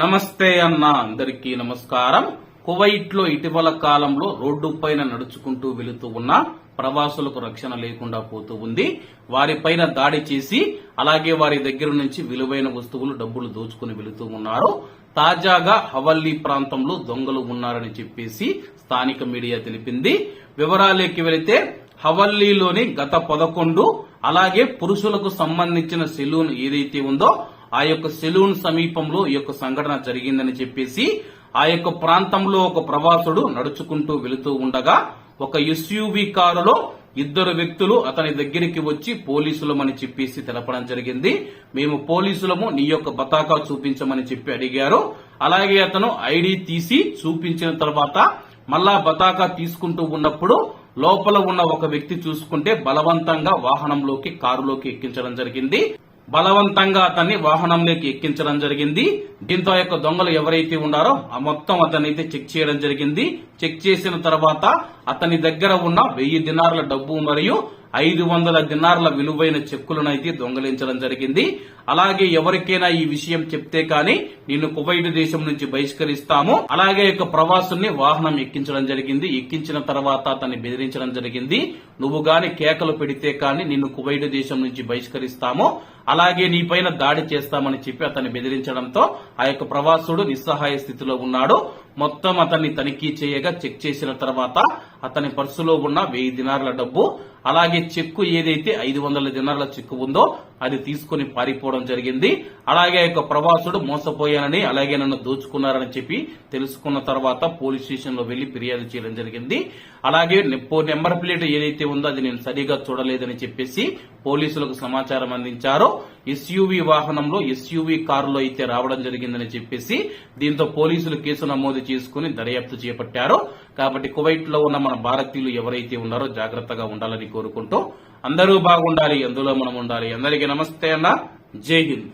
నమస్తే అన్న అందరికీ నమస్కారం. కువైట్లో ఇటీవల కాలంలో రోడ్డు పైన నడుచుకుంటూ వెళుతూ ఉన్న ప్రవాసులకు రక్షణ లేకుండా పోతూ ఉంది. వారిపైన దాడి చేసి అలాగే వారి దగ్గర నుంచి విలువైన వస్తువులు డబ్బులు దోచుకుని వెళుతూ ఉన్నారు. తాజాగా హవల్లీ ప్రాంతంలో దొంగలు ఉన్నారని చెప్పేసి స్థానిక మీడియా తెలిపింది. వివరాలకి వెళితే హవల్లీలోని గత పదకొండు అలాగే పురుషులకు సంబంధించిన సెలూన్ ఏదైతే ఉందో ఆ యొక్క సెలూన్ సమీపంలో ఈ యొక్క సంఘటన జరిగిందని చెప్పేసి ఆ యొక్క ప్రాంతంలో ఒక ప్రవాసుడు నడుచుకుంటూ వెళుతూ ఉండగా ఒక ఎస్యూవి కారులో ఇద్దరు వ్యక్తులు అతని దగ్గరికి వచ్చి పోలీసులమని చెప్పేసి తెలపడం జరిగింది. మేము పోలీసులము నీ యొక్క బతాకా చూపించమని చెప్పి అడిగారు. అలాగే అతను ఐడి తీసి చూపించిన తర్వాత మళ్ళా బతాకా తీసుకుంటూ ఉన్నప్పుడు లోపల ఉన్న ఒక వ్యక్తి చూసుకుంటే బలవంతంగా వాహనంలోకి కారులోకి ఎక్కించడం జరిగింది. బలవంతంగా అతన్ని వాహనంలోకి ఎక్కించడం జరిగింది. దీంతో యొక్క దొంగలు ఎవరైతే ఉన్నారో ఆ మొత్తం అతన్ని అయితే చెక్ చేయడం జరిగింది. చెక్ చేసిన తర్వాత అతని దగ్గర ఉన్న వెయ్యి దినార్ల డబ్బు మరియు ఐదు వందల దినార్ల విలువైన చెక్కులను అయితే దొంగలించడం జరిగింది. అలాగే ఎవరికైనా ఈ విషయం చెప్తే కానీ నిన్ను కువైట్ దేశం నుంచి బహిష్కరిస్తాము. అలాగే యొక్క ప్రవాసుల్ని వాహనం ఎక్కించడం జరిగింది. ఎక్కించిన తర్వాత అతన్ని బెదిరించడం జరిగింది. నువ్వు గాని కేకలు పెడితే కానీ నిన్ను కువైట్ దేశం నుంచి బహిష్కరిస్తాము. అలాగే నీపైన దాడి చేస్తామని చెప్పి అతన్ని బెదిరించడంతో ఆ యొక్క ప్రవాసుడు నిస్సహాయ స్థితిలో ఉన్నాడు. మొత్తం అతన్ని తనిఖీ చేయగా చెక్ చేసిన తర్వాత అతని పర్సులో ఉన్న వెయ్యి దినార్ల డబ్బు అలాగే చెక్కు ఏదైతే ఐదు వందల దినార్ల చెక్కు ఉందో అది తీసుకుని పారిపోవడం జరిగింది. అలాగే ఆ యొక్క ప్రవాసుడు మోసపోయానని అలాగే నన్ను దోచుకున్నారని చెప్పి తెలుసుకున్న తర్వాత పోలీస్ స్టేషన్లో వెళ్ళి ఫిర్యాదు చేయడం జరిగింది. అలాగే నెంబర్ ప్లేట్ ఏదైతే ఉందో అది నేను సరిగా చూడలేదని చెప్పేసి పోలీసులకు సమాచారం అందించారు ఎస్యూవి వాహనంలో ఎస్యూవీ కారులో అయితే రావడం జరిగిందని చెప్పేసి దీంతో పోలీసులు కేసు నమోదు చేసుకుని దర్యాప్తు చేపట్టారు. కాబట్టి కువైట్లో ఉన్న మన భారతీయులు ఎవరైతే ఉన్నారో జాగ్రత్తగా ఉండాలని కోరుకుంటూ అందరూ బాగుండాలి అందులో మనం ఉండాలి. అందరికీ నమస్తే అన్న. జై హింద్.